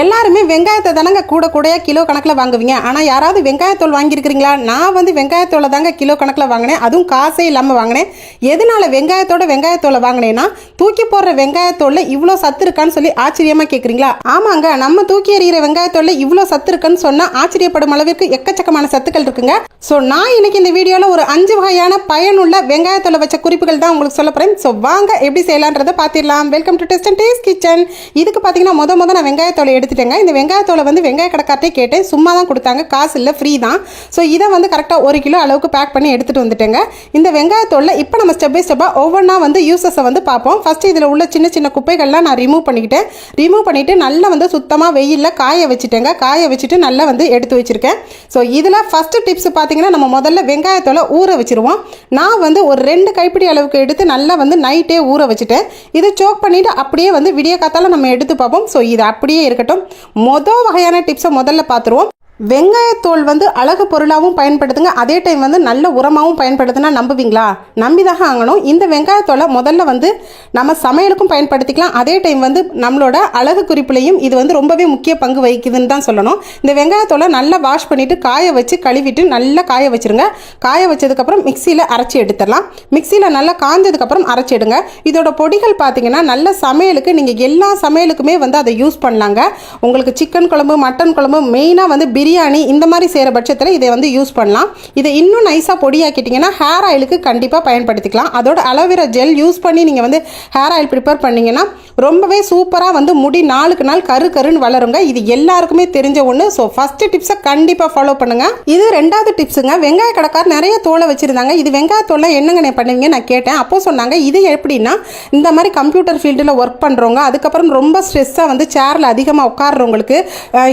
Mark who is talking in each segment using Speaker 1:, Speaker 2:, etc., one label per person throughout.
Speaker 1: எல்லாருமே வெங்காயத்தை தானங்க கூட கூடையாக கிலோ கணக்கில் வாங்குவீங்க? ஆனால் யாராவது வெங்காயத்தோல் வாங்கியிருக்கிறீங்களா? நான் வந்து வெங்காயத்தோலை தாங்க கிலோ கணக்கில் வாங்கினேன். அதுவும் காசே இல்லாமல் வாங்கினேன். எதனால் வெங்காயத்தோட வெங்காயத்தோலை வாங்கினேன்னா தூக்கி போடுற வெங்காயத்தோலில் இவ்வளோ சத்து இருக்கான்னு சொல்லி ஆச்சரியமாக கேட்குறீங்களா ஆமாங்க நம்ம தூக்கி எறிகிற வெங்காயத்தோலில் இவ்வளோ சத்து இருக்குன்னு சொன்னால் ஆச்சரியப்படும் அளவிற்கு எக்கச்சக்கமான சத்துக்கள் இருக்குங்க. ஸோ நான் இன்னைக்கு இந்த வீடியோவில் ஒரு அஞ்சு வகையான பயனுள்ள வெங்காயத்தோலை வச்ச குறிப்புகள் தான் உங்களுக்கு சொல்ல போகிறேன் ஸோ வாங்க எப்படி செய்யலான்றதை பார்த்திடலாம். Welcome to test and taste kitchen இதுக்கு பார்த்தீங்கன்னா முத முத நான் வெங்காயத்தோலை எடுத்துட்டேங்க. இந்த வெங்காயத்தோலை வந்து வெங்காய கடைக்கார்ட்டே கேட்டேன். சும்மா தான் கொடுத்தாங்க. காசு இல்லை ஃப்ரீ தான். ஸோ இதை வந்து கரெக்டாக ஒரு கிலோ அளவுக்கு பேக் பண்ணி எடுத்துகிட்டு வந்துட்டேங்க. இந்த வெங்காயத்தோலில் இப்போ நம்ம ஸ்டெப் பை ஸ்டெப்பாக ஒவ்வொன்றா வந்து யூசஸை வந்து பார்ப்போம். ஃபஸ்ட்டு இதில் உள்ள சின்ன சின்ன குப்பைகள்லாம் நான் ரிமூவ் பண்ணிக்கிட்டேன். ரிமூவ் பண்ணிவிட்டு நல்லா வந்து சுத்தமாக வெயிலில் காய வச்சுட்டேங்க. காய வச்சுட்டு நல்லா வந்து எடுத்து வச்சுருக்கேன். ஸோ இதில் ஃபஸ்ட்டு டிப்ஸ் பார்த்தீங்கன்னா நம்ம முதல்ல வெங்காயத்தோலை ஊற வச்சுருவோம். நான் வந்து ஒரு ரெண்டு கைப்பிடி அளவுக்கு எடுத்து நல்லா வந்து நைட்டே ஊற வச்சுட்டேன். இதை சோக் பண்ணிவிட்டு அப்படியே வந்து விடிய காத்தால நம்ம எடுத்து பார்ப்போம். ஸோ இது அப்படியே இருக்கட்டும். இருக்கட்டும். மொதல் வகையான டிப்ஸை முதல்ல பார்த்துருவோம் வெங்காயத்தோல் வந்து அழகு பொருளாகவும் பயன்படுத்துங்க. அதே டைம் வந்து நல்ல உரமாகவும் பயன்படுத்தினா நம்புவீங்களா? நம்பிதாக ஆகணும். இந்த வெங்காயத்தோலை முதல்ல வந்து நம்ம சமையலுக்கும் பயன்படுத்திக்கலாம். அதே டைம் வந்து நம்மளோட அழகு குறிப்புலையும் இது வந்து ரொம்பவே முக்கிய பங்கு வகிக்குதுன்னு தான் சொல்லணும். இந்த வெங்காயத்தோலை நல்லா வாஷ் பண்ணிவிட்டு காய வச்சு கழுவிட்டு நல்லா காய வச்சுருங்க. காய வச்சதுக்கப்புறம் மிக்சியில் அரைச்சி எடுத்துடலாம். மிக்சியில் நல்லா காஞ்சதுக்கப்புறம் அரைச்சிடுங்க இதோட பொடிகள் பார்த்தீங்கன்னா நல்ல சமையலுக்கு நீங்கள் எல்லா சமையலுக்குமே வந்து அதை யூஸ் பண்ணலாங்க. உங்களுக்கு சிக்கன் குழம்பு மட்டன் குழம்பு மெயினாக வந்து பிரியாணி இந்த மாதிரி செய்கிற பட்சத்தில் இதை வந்து யூஸ் பண்ணலாம். இதை இன்னும் நைஸாக பொடியாக்கிட்டிங்கன்னா ஹேர் ஆயிலுக்கு கண்டிப்பாக பயன்படுத்திக்கலாம். அதோட அலோவேரா ஜெல் யூஸ் பண்ணி நீங்கள் வந்து ஹேர் ஆயில் ப்ரிப்பேர் பண்ணிங்கன்னா ரொம்பவே சூப்பராக வந்து முடி நாளுக்கு நாள் கரு கருன்னு வளருங்க. இது எல்லாருக்குமே தெரிஞ்ச ஒன்று ஸோ ஃபஸ்ட்டு டிப்ஸை கண்டிப்பாக ஃபாலோ பண்ணுங்கள் இது ரெண்டாவது டிப்ஸுங்க வெங்காய கடைக்கார் நிறைய தோலை வச்சுருந்தாங்க. இது வெங்காயத்தோலை என்னங்க பண்ணுவீங்க நான் கேட்டேன். அப்போ சொன்னாங்க இது எப்படின்னா இந்த மாதிரி கம்ப்யூட்டர் ஃபீல்டில் ஒர்க் பண்ணுறவங்க அதுக்கப்புறம் ரொம்ப ஸ்ட்ரெஸ்ஸாக வந்து சேரில் அதிகமாக உட்காடுறவங்களுக்கு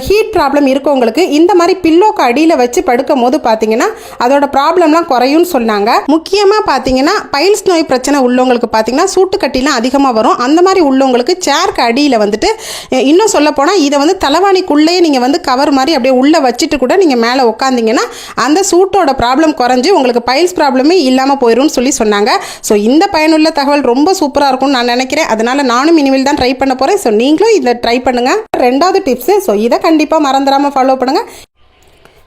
Speaker 1: ஹீட் ப்ராப்ளம் இருக்கவங்களுக்கு இந்த மாதிரி பில்லோக்கு அடியில் வச்சு படுக்கும் போது பார்த்தீங்கன்னா அதோட ப்ராப்ளம்லாம் குறையும்னு சொன்னாங்க. முக்கியமாக பார்த்தீங்கன்னா பைல்ஸ் நோய் பிரச்சனை உள்ளவங்களுக்கு பார்த்தீங்கன்னா சூட்டுக்கட்டிலாம் அதிகமாக வரும். அந்த மாதிரி உள்ளவங்களுக்கு சேருக்கு அடியில் வந்துட்டு இன்னும் சொல்ல போனால் இதை வந்து தலைவாணிக்குள்ளேயே நீங்கள் வந்து கவர் மாதிரி அப்படியே உள்ளே வச்சுட்டு கூட நீங்கள் மேலே உட்காந்திங்கன்னா அந்த சூட்டோட ப்ராப்ளம் குறைஞ்சி உங்களுக்கு பைல்ஸ் ப்ராப்ளமே இல்லாமல் போயிடும்னு சொல்லி சொன்னாங்க. ஸோ இந்த பயனுள்ள தகவல் ரொம்ப சூப்பராக இருக்கும்னு நான் நினைக்கிறேன். அதனால் நானும் இனிமேல் தான் ட்ரை பண்ண போகிறேன் ஸோ நீங்களும் இதை ட்ரை பண்ணுங்கள் ரெண்டாவது டிப்ஸு. ஸோ இதை கண்டிப்பாக மறந்துடாமல் ஃபாலோ பண்ணுங்கள்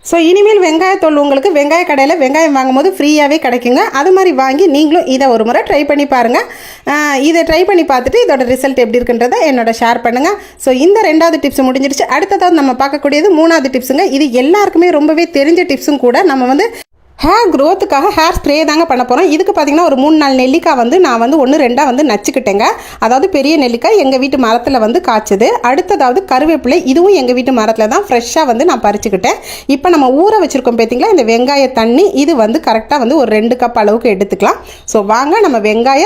Speaker 1: ஸோ இனிமேல் வெங்காயத்தோல் உங்களுக்கு வெங்காய கடையில் வெங்காயம் வாங்கும்போது ஃப்ரீயாகவே கிடைக்குங்க. அது மாதிரி வாங்கி நீங்களும் இதை ஒரு முறை ட்ரை பண்ணி பாருங்கள் இதை ட்ரை பண்ணி பார்த்துட்டு இதோட ரிசல்ட் எப்படி இருக்குன்றதை என்னோட ஷேர் பண்ணுங்கள் ஸோ இந்த ரெண்டாவது டிப்ஸ் முடிஞ்சிருச்சு அடுத்ததாவது நம்ம பார்க்கக்கூடியது மூணாவது டிப்ஸுங்க இது எல்லாருக்குமே ரொம்பவே தெரிஞ்ச டிப்ஸும் கூட நம்ம வந்து ஹேர் க்ரோத்துக்காக ஹேர் ஸ்ப்ரே தாங்க பண்ண போகிறோம் இதுக்கு பார்த்தீங்கன்னா ஒரு மூணு நாலு நெல்லிக்காய் வந்து நான் வந்து ஒன்று ரெண்டாக வந்து நச்சுக்கிட்டேங்க. அதாவது பெரிய நெல்லிக்காய் எங்கள் வீட்டு மரத்தில் வந்து காய்ச்சது. அடுத்ததாவது கருவேப்பிலை இதுவும் எங்கள் வீட்டு மரத்தில் தான் ஃப்ரெஷ்ஷாக வந்து நான் பறிச்சுக்கிட்டேன். இப்போ நம்ம ஊற வச்சுருக்கோம் பார்த்திங்களா இந்த வெங்காய தண்ணி இது வந்து கரெக்டாக வந்து ஒரு ரெண்டு கப் அளவுக்கு எடுத்துக்கலாம். ஸோ வாங்க நம்ம வெங்காய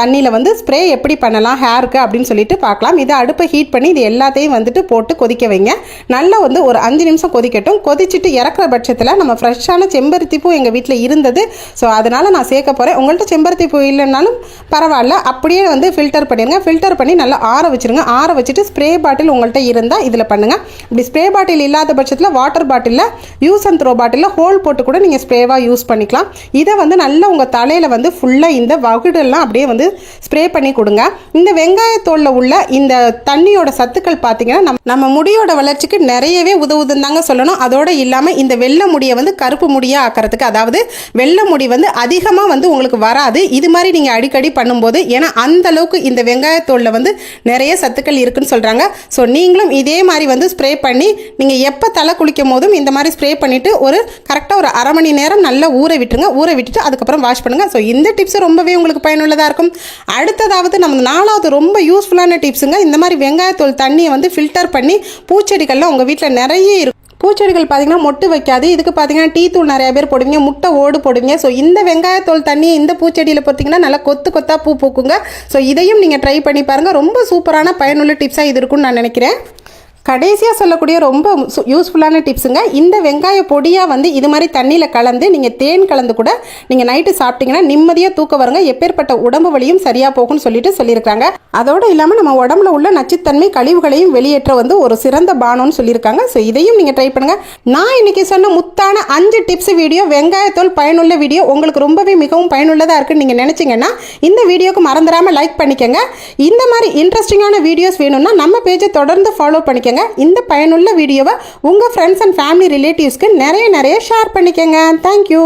Speaker 1: தண்ணியில் வந்து ஸ்ப்ரே எப்படி பண்ணலாம் ஹேருக்கு அப்படின்னு சொல்லிட்டு பார்க்கலாம். இதை அடுப்பை ஹீட் பண்ணி இது எல்லாத்தையும் வந்துட்டு போட்டு கொதிக்க வைங்க. நல்லா வந்து ஒரு அஞ்சு நிமிஷம் கொதிக்கட்டும். கொதிச்சுட்டு இறக்குற பட்சத்தில் நம்ம ஃப்ரெஷ்ஷான செம்பருத்தி பூ எங்கள் வீட்டில் இருந்தது. ஸோ அதனால் நான் சேர்க்க போகிறேன் உங்கள்கிட்ட செம்பருத்தி பூ இல்லைனாலும் பரவாயில்ல. அப்படியே வந்து ஃபில்டர் பண்ணிடுங்க. ஃபில்டர் பண்ணி நல்லா ஆற வச்சுருங்க. ஆற வச்சுட்டு ஸ்ப்ரே பாட்டில் உங்கள்கிட்ட இருந்தால் இதில் பண்ணுங்கள் இப்படி ஸ்ப்ரே பாட்டில் இல்லாத பட்சத்தில் வாட்டர் பாட்டிலில் யூஸ் அண்ட் த்ரோ பாட்டிலில் ஹோல் போட்டு கூட நீங்கள் ஸ்ப்ரேவாக யூஸ் பண்ணிக்கலாம். இதை வந்து நல்லா உங்கள் தலையில் வந்து ஃபுல்லாக இந்த வகுடெல்லாம் அப்படியே வந்து ஸ்ப்ரே பண்ணி கொடுங்க. இந்த வெங்காயத்தோலில் உள்ள இந்த தண்ணியோட சத்துக்கள் பார்த்தீங்கன்னா நம்ம நம்ம முடியோட வளர்ச்சிக்கு நிறையவே உதவுதுன்னு தாங்க சொல்லணும். அதோடு இல்லாமல் இந்த வெள்ளை முடியை வந்து கருப்பு முடியாக ஆக்கிறதுக்கு அதாவது வெள்ளை முடி வந்து அதிகமாக வந்து உங்களுக்கு வராது. இது மாதிரி நீங்கள் அடிக்கடி பண்ணும்போது ஏன்னா அந்த அளவுக்கு இந்த வெங்காயத்தோலில் வந்து நிறைய சத்துக்கள் இருக்குன்னு சொல்கிறாங்க ஸோ நீங்களும் இதே மாதிரி வந்து ஸ்ப்ரே பண்ணி நீங்கள் எப்போ தலை குளிக்கும் போதும் இந்த மாதிரி ஸ்ப்ரே பண்ணிவிட்டு ஒரு கரெக்டாக ஒரு அரை மணி நேரம் நல்லா ஊற விட்டுருங்க. ஊற விட்டுட்டு அதுக்கப்புறம் வாஷ் பண்ணுங்கள் ஸோ இந்த டிப்ஸ் ரொம்பவே உங்களுக்கு பயனுள்ளதாக இருக்கும். அடுத்ததாவது நம்ம நாலாவது ரொம்ப யூஸ்ஃபுல்லான டிப்ஸுங்க இந்த மாதிரி வெங்காயத்தோல் தண்ணியை வந்து ஃபில்டர் பண்ணி பூச்செடிகள்லாம் உங்கள் வீட்டில் நிறைய இருக்கும் பூச்செடிகள் பார்த்தீங்கன்னா மொட்டு வைக்காது. இதுக்கு பார்த்தீங்கன்னா டீ தூள் நிறைய பேர் போடுவீங்க. முட்டை ஓடு போடுவீங்க. ஸோ இந்த வெங்காயத்தோல் தண்ணி இந்த பூச்செடியில் பார்த்தீங்கன்னா நல்லா கொத்து கொத்தாக பூ பூக்குங்க. ஸோ இதையும் நீங்கள் ட்ரை பண்ணி பாருங்கள் ரொம்ப சூப்பரான பயனுள்ள டிப்ஸாக இது இருக்குன்னு நான் நினைக்கிறேன். கடைசியாக சொல்லக்கூடிய ரொம்ப சு- யூஸ்ஃபுல்லான டிப்ஸுங்க இந்த வெங்காய பொடியாக வந்து இது மாதிரி தண்ணியில் கலந்து நீங்கள் தேன் கலந்து கூட நீங்கள் நைட்டு சாப்பிட்டீங்கன்னா நிம்மதியாக தூக்க வருங்க. எப்பேற்பட்ட உடம்பு வலியும் சரியாக போகும்னு சொல்லிட்டு சொல்லியிருக்காங்க. அதோடு இல்லாமல் நம்ம உடம்புல உள்ள நச்சுத்தன்மை கழிவுகளையும் வெளியேற்ற வந்து ஒரு சிறந்த பானம்னு சொல்லியிருக்காங்க. ஸோ இதையும் நீங்கள் ட்ரை பண்ணுங்கள் நான் இன்னைக்கு சொன்ன முத்தான அஞ்சு டிப்ஸ் வீடியோ வெங்காயத்தோல் பயனுள்ள வீடியோ உங்களுக்கு ரொம்பவே மிகவும் பயனுள்ளதாக இருக்குன்னு நீங்கள் நினச்சிங்கன்னா இந்த வீடியோக்கு மறந்துடாமல் லைக் பண்ணிக்கோங்க. இந்த மாதிரி இன்ட்ரெஸ்டிங்கான வீடியோஸ் வேணும்னா நம்ம பேஜை தொடர்ந்து ஃபாலோ பண்ணிக்கோங்க. பண்ணுங்கள் இந்த பயனுள்ள வீடியோவை உங்கள் ஃப்ரெண்ட்ஸ் அண்ட் ஃபேமிலி ரிலேட்டிவ்ஸ்க்கு நிறைய நிறைய ஷேர் பண்ணிக்கோங்க. தேங்க்யூ